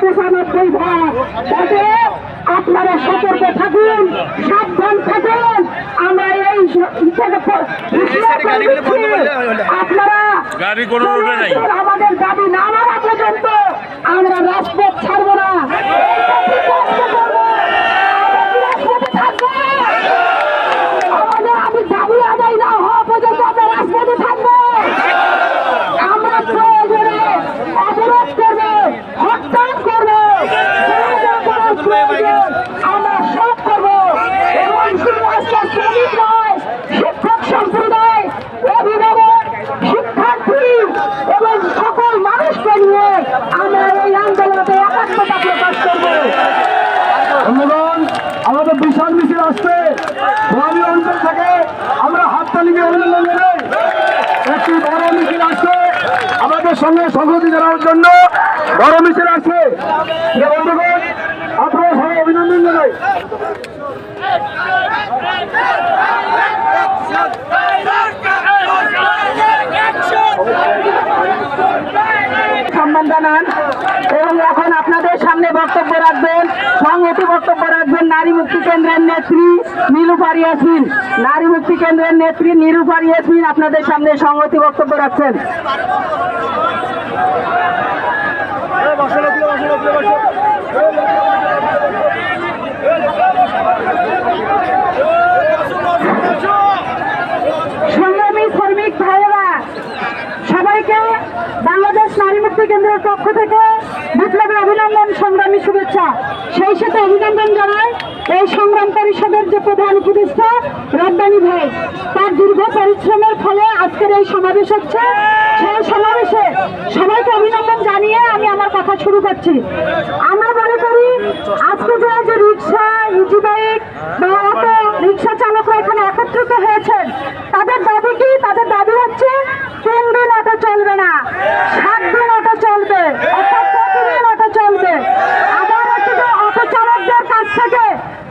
পঁচানব্বই ভাগে আপনারা সতর্ক থাকুন সাবধান থাকুন আমরা এই। আপনারা। আমাদের দাবি না মানা পর্যন্ত আমরা রাজপথ ছাড়বো না রাজপথে থাকব। আমাদের আমি দাবি আদায় না হওয়া পর্যন্ত আমরা রাজপথে থাকব আমরা প্রয়োজনে অবরোধ করব হরতাল করব যা যা করার প্রয়োজন আমরা সব করব এবং শুধু আজকে শ্রমিক নয় শিক্ষক সম্প্রদায় অভিভাবক শিক্ষার্থী এবং সকল মানুষকে নিয়ে আমরা এই আন্দোলনে একাত্মতা প্রকাশ করব ধন্যবাদ আমাদের বিশাল মিছিল আসছে। গ্রামীণ অঞ্চল থেকে আমরা হাততালিকে অভিনন্দন জানাই। একটি বড় মিছিল আসছে। আমাদের সঙ্গে সংহতি জানানোর জন্য বড় মিছিল আসছে। আপনারা সবাই অভিনন্দন জানাই। সম্মান জানান। এখন আপনাদের সামনে বক্তব্য রাখবেন, সংহতি বক্তব্য রাখবেন নারী মুক্তি কেন্দ্রের নেত্রী নীলুফার ইয়াসমিন নারী মুক্তি কেন্দ্রের নেত্রী নীলুফার ইয়াসমিন আপনাদের সামনে সংহতি বক্তব্য রাখছেন। শ্রমিক সবাইকে বাংলাদেশ নারী মুক্তি কেন্দ্রের পক্ষ থেকে শুভেচ্ছা সেই সাথে অভিনন্দন জানায় এই সংগ্রাম পরিষদের যে প্রধান উপদেষ্টা রব্বানি ভাই। তার দীর্ঘ পরিশ্রমের ফলে আজকের এই সমাবেশ হচ্ছে। সেই সমাবেশে সবাইকে অভিনন্দন জানিয়ে আমি আমার কথা শুরু করছি। আমরা মনে করি আজকে যে রিক্সা ইজি বাইক বা অটো রিক্সা চালকরা এখানে একত্রিত হয়েছেন তাদের দাবি কি তাদের দাবি হচ্ছে তিন দিন অটো চলবে না সাত দিন অটো চলবে অর্থাৎ প্রতিদিন অটো চলবে আবার হচ্ছে যে অটো চালকদের কাছ থেকে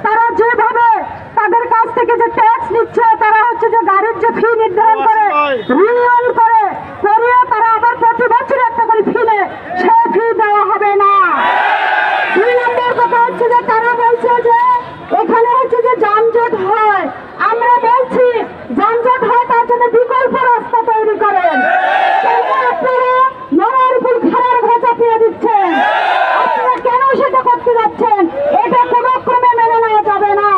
তারা যেভাবে তাদের কাছ থেকে যে ট্যাক্স নিচ্ছে তারা হচ্ছে যে গাড়ির যে ফি নির্ধারণ করে। রিনিউয়াল করে করিয়ে তারা আবার প্রতি বছর একটা করে ফি নেয় সেই ফি দেওয়া হবে না দুই নম্বর কথা হচ্ছে যে তারা বলছে যে এখানে হচ্ছে যে যানজট হয় আমরা বলছি যানজট হয় তার জন্য বিকল্প রাস্তা তৈরি করেন কিন্তু আপনারা নড়ার উপর খাড়ার ঘা চাপিয়ে দিচ্ছেন আপনারা কেন সেটা করতে যাচ্ছেন এটা কোনো ক্রমে মেনে নেওয়া যাবে না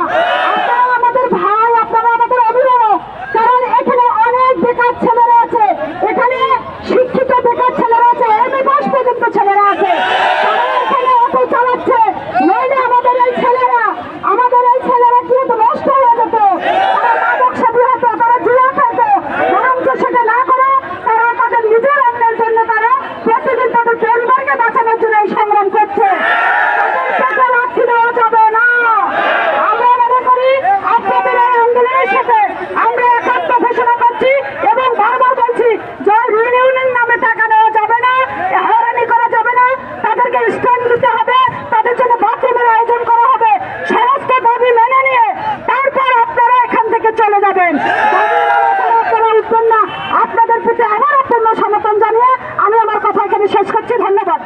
আপনারা আমাদের ভাই আপনারা আমাদের অভিভাবক কারণ এখানে অনেক বেকার ছেলেরা আছে এখানে শিক্ষিত বেকার ছেলেরা আছে এম এ পাস পর্যন্ত ছেলেরা আছে তারা এখানে অটো চালাচ্ছে নইলে আমাদের এই ছেলেরা আমাদের এই ছেলেরা কি হতো নষ্ট হয়ে যেত তারা মাদক সাথী হতো তারা জুয়া খেতো বরঞ্চ সেটা না করে তারা তাদের নিজের অন্যের জন্য তারা প্রতিদিন তাদের পরিবারকে বাঁচানোর জন্য এই সংগ্রাম করছে তাদের পেটে লাথি দেওয়া যাবে না আমরা মনে করি আপনাদের এই আন্দোলনের সাথে আমরা একাত্ম ঘোষণা করছি এবং বারবার বলছি জয় ইউনিয়নের নামে টাকা নেওয়া যাবে না হয়রানি করা যাবে না তাদেরকে স্ট্যান্ড দিতে হবে, তাদের জন্য বাথরুমের আয়োজন করা হবে। সমস্ত দাবি মেনে নিয়ে তারপর আপনারা এখান থেকে চলে যাবেন। আপনারা আপনাদের প্রতি আবার পূর্ণ সমর্থন জানিয়ে আমি আমার কথা এখানে শেষ করছি। ধন্যবাদ।